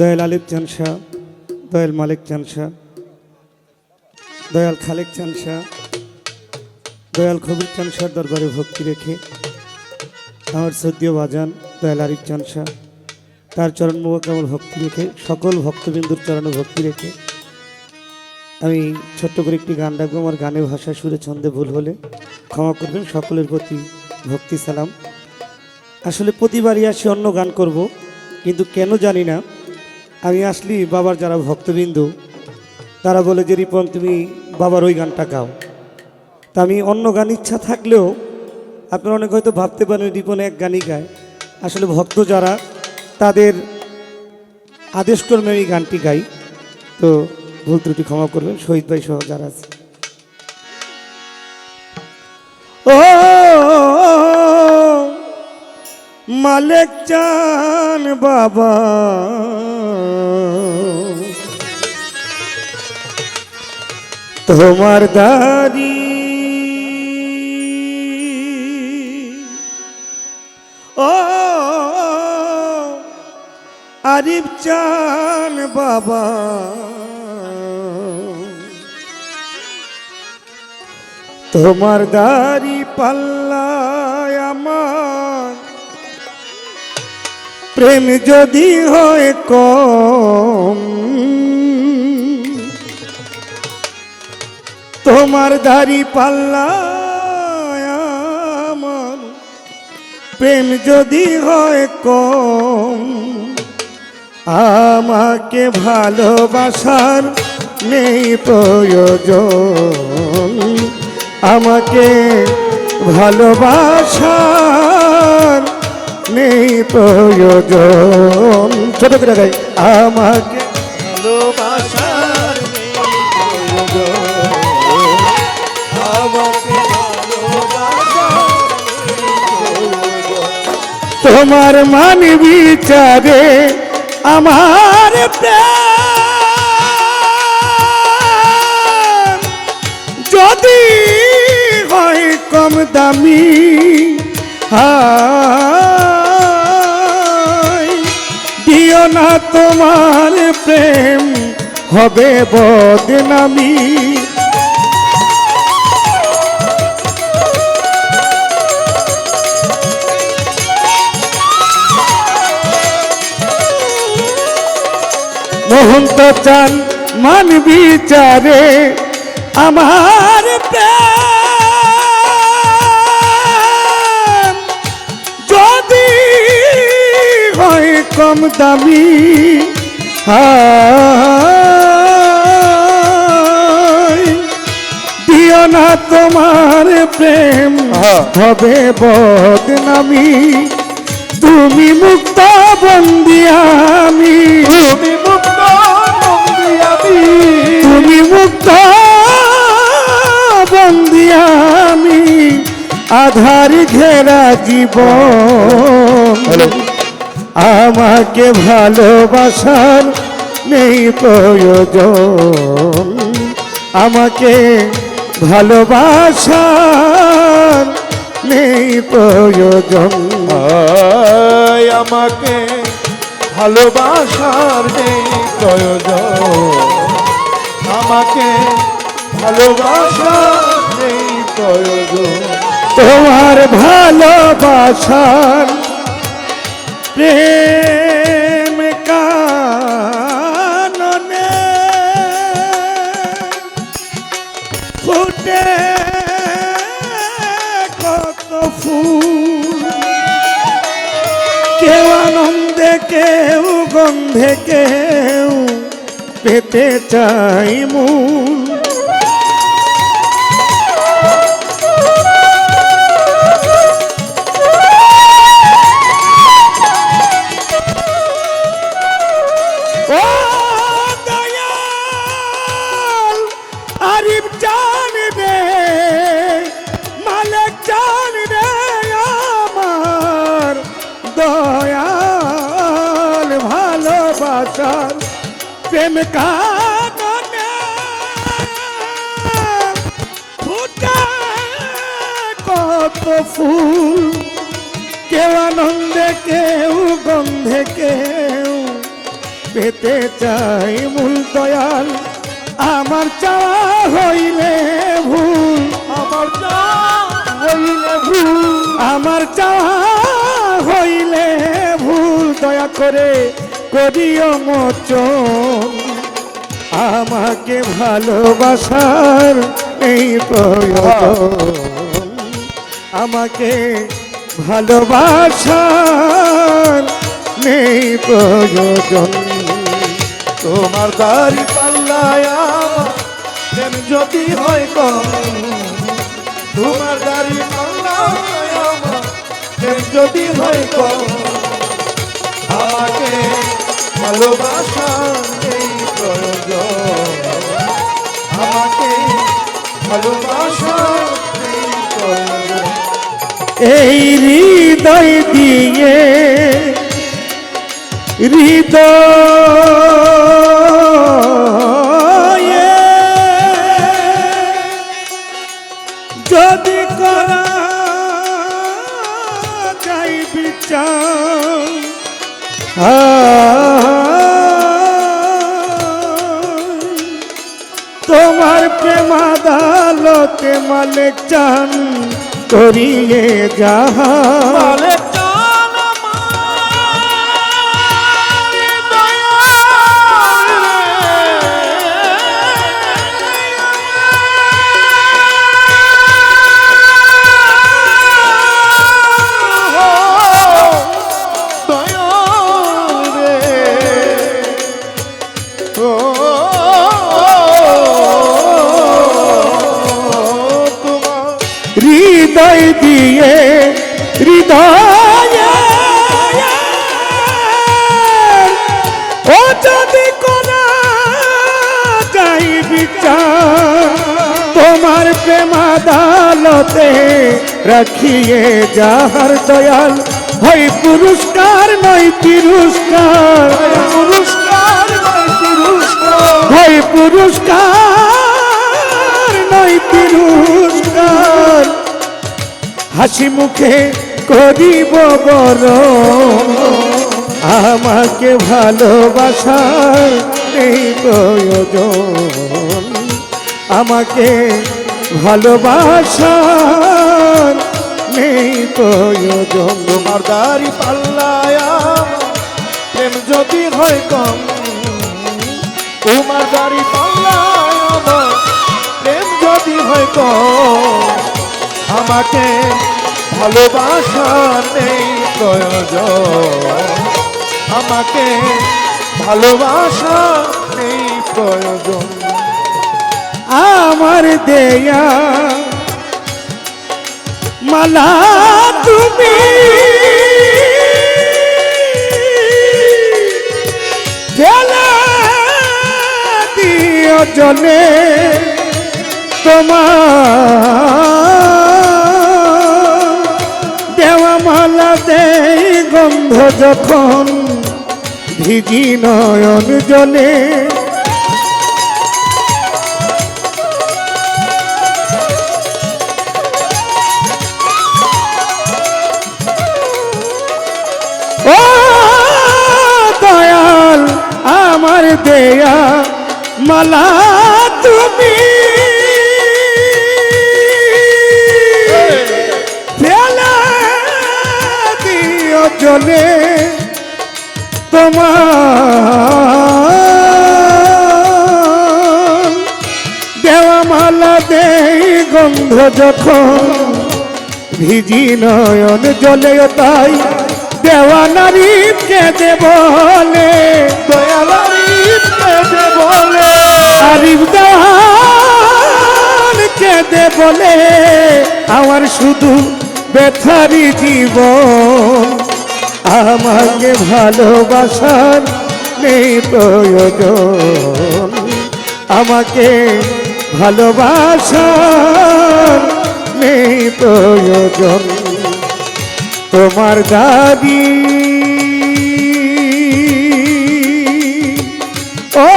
দয়াল আলিফ চান শাহ, দয়াল মালিক চান শাহ, দয়াল খালেক চান শাহ, দয়াল খবির চান শাহর দরবারে ভক্তি রেখে আমার সদ্যীয় বাজান দয়াল আরিফ চান শাহ, তার চরণ কেমন ভক্তি রেখে, সকল ভক্তবিন্দুর চরণে ভক্তি রেখে আমি ছোট্ট করে একটি গান ডাকবো, আমার গানের ভাষা সুরে ছন্দে ভুল হলে ক্ষমা করবেন, সকলের প্রতি ভক্তি সালাম। আসলে প্রতিবারই আসি অন্য গান করব, কিন্তু কেন জানি না আমি আসলি বাবার যারা ভক্তবিন্দু, তারা বলে যে, রিপন, তুমি বাবার ওই গানটা গাও। তা আমি অন্য গান ইচ্ছা থাকলেও আপনারা অনেক হয়তো ভাবতে পারেন, রিপন এক গানই গায়। আসলে ভক্ত যারা, তাদের আদেশক্রমে আমি গানটি গাই। তো ভুল ত্রুটি ক্ষমা করবেন, শহীদ ভাই সহ যারা আছে। ও, মালিক চান বাবা। তোমার দারি ও আরিফ চান বাবা। তোমার দাড়ি পাল্লায় আমার। প্রেম যদি হয় কম তোমার দাড়ি পাল্লায় আমার। প্রেম যদি হয় কম, আমাকে ভালোবাসার নেই প্রয়োজন। আমাকে ভালোবাসার নেই প্রয়োজন। ছোট করে আমাকে ভালোবাসার তোমার মান বিচারে আমার যদি হয় কম দামি দিও না তোমার প্রেম হবে বদনামি। মোহন তো চান মান বিচারে আমার প্রাণ যদি হয় কম দামি হায়, দিও না তোমার প্রেম হবে বদনামি। তুমি মুক্ত বন্দি আমি। তুমি মুক্ত বন্দি আমি তুমি মুক্ত বন্দি আমি আধার ঘেরা জীবন। আমাকে ভালোবাসার নেই প্রয়োজন। আমাকে ভালোবাসার নেই প্রয়োজন। আমাকে ভালোবাসার নেই প্রয়োজন আমাকে ভালোবাসার নেই প্রয়োজন তোমার ভালোবাসার প্রেম। কেউ গন্ধে কেউ পেতে চাই মূল প্রেম কাননে ফুটে কত ফুল। কেউ আনন্দে কেউ গন্ধে কেউ পেতে চাই মূল দয়াল। আমার চাওয়া হইলে ভুল। আমার যা হইলে ভুল। আমার চাওয়া হইলে ভুল। দয়া করে করিও মোচন। আমাকে ভালোবাসার এই প্রয়োজন। আমাকে ভালোবাসার নেই প্রয়োজন। তোমার দাড়ি পাল্লায় যদি হয় কম, তোমার দাড়ি পাল্লায় যদি হয় কম, আমাকে ভালোবাসা আমাকে ভালোবাসা এই হৃদয় দিয়ে হৃদয় যদি করা যাই বিচার তোমার প্রেমাদালতে মালিক চান করিয়ে যাহা হৃদয় দিয়ে হৃদয়। ও যদি করা যাই বিচার তোমার প্রেমাদালতে রাখিয়ে যাহার দয়াল হয় পুরস্কার নয় তিরস্কার। পুরস্কার হয় পুরস্কার নয় তিরস্কার। হাসি মুখে করিব বড়। আমাকে ভালোবাসার নেই প্রয়োজন। আমাকে ভালোবাসার নেই প্রয়োজন। তোমার দাড়ি পাল্লায় প্রেম যদি হয় কম, তোমার দাড়ি পাল্লায় প্রেম যদি হয় কম। আমাকে ভালোবাসা নেই প্রয়োজন। আমাকে ভালোবাসা নেই প্রয়োজন। আমার দেয়া মালা তুমি। জেলা দিও দেওয়া মালা দেই গন্ধ যখন ভিজি নয়ন জলে। দয়াল আমার দেয়া মালা তুমি দিও তোমার দেওয়া মালা দেই গন্ধ যখন ভিজি নয়ন জলে তাই দেওয়া নারী কেঁদে বলে বলে। আরিফ কেঁদে বলে আমার শুধু ব্যথারি জীবন। আমাকে ভালোবাসার নেই প্রয়োজন। আমাকে ভালোবাসার নেই প্রয়োজন। তোমার দাবি ও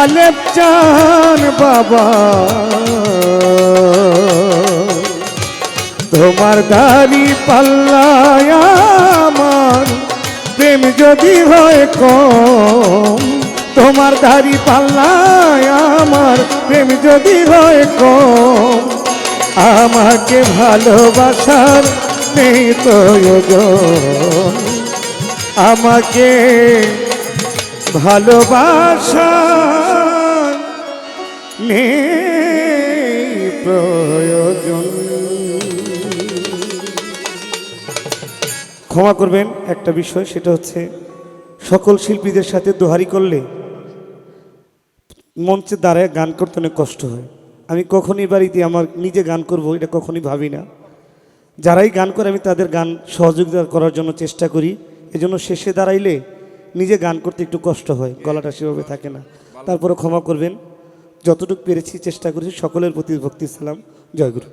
আলেপ চান বাবা। তোমার দাড়ি পাল্লায় আমার। প্রেম যদি হয় কম, তোমার দাড়ি পাল্লায় আমার। প্রেম যদি হয় কম, আমাকে ভালোবাসার নেই প্রয়োজন আমাকে ভালোবাসা নেই প্রয়োজন ক্ষমা করবেন একটা বিষয়, সেটা হচ্ছে সকল শিল্পীদের সাথে দোহারি করলে মঞ্চে দাঁড়ায় গান করতে অনেক কষ্ট হয়। আমি কখনই বাড়িতে আমার নিজে গান করব, এটা কখনই ভাবি না। যারাই গান করে, আমি তাদের গান সহযোগিতা করার জন্য চেষ্টা করি। এজন্য শেষে দাঁড়াইলে নিজে গান করতে একটু কষ্ট হয়, গলাটা সেভাবে থাকে না। তারপরে ক্ষমা করবেন। যতটুকু পেরেছি, চেষ্টা করেছি। সকলের প্রতি ভক্তি, সালাম। জয়গুরু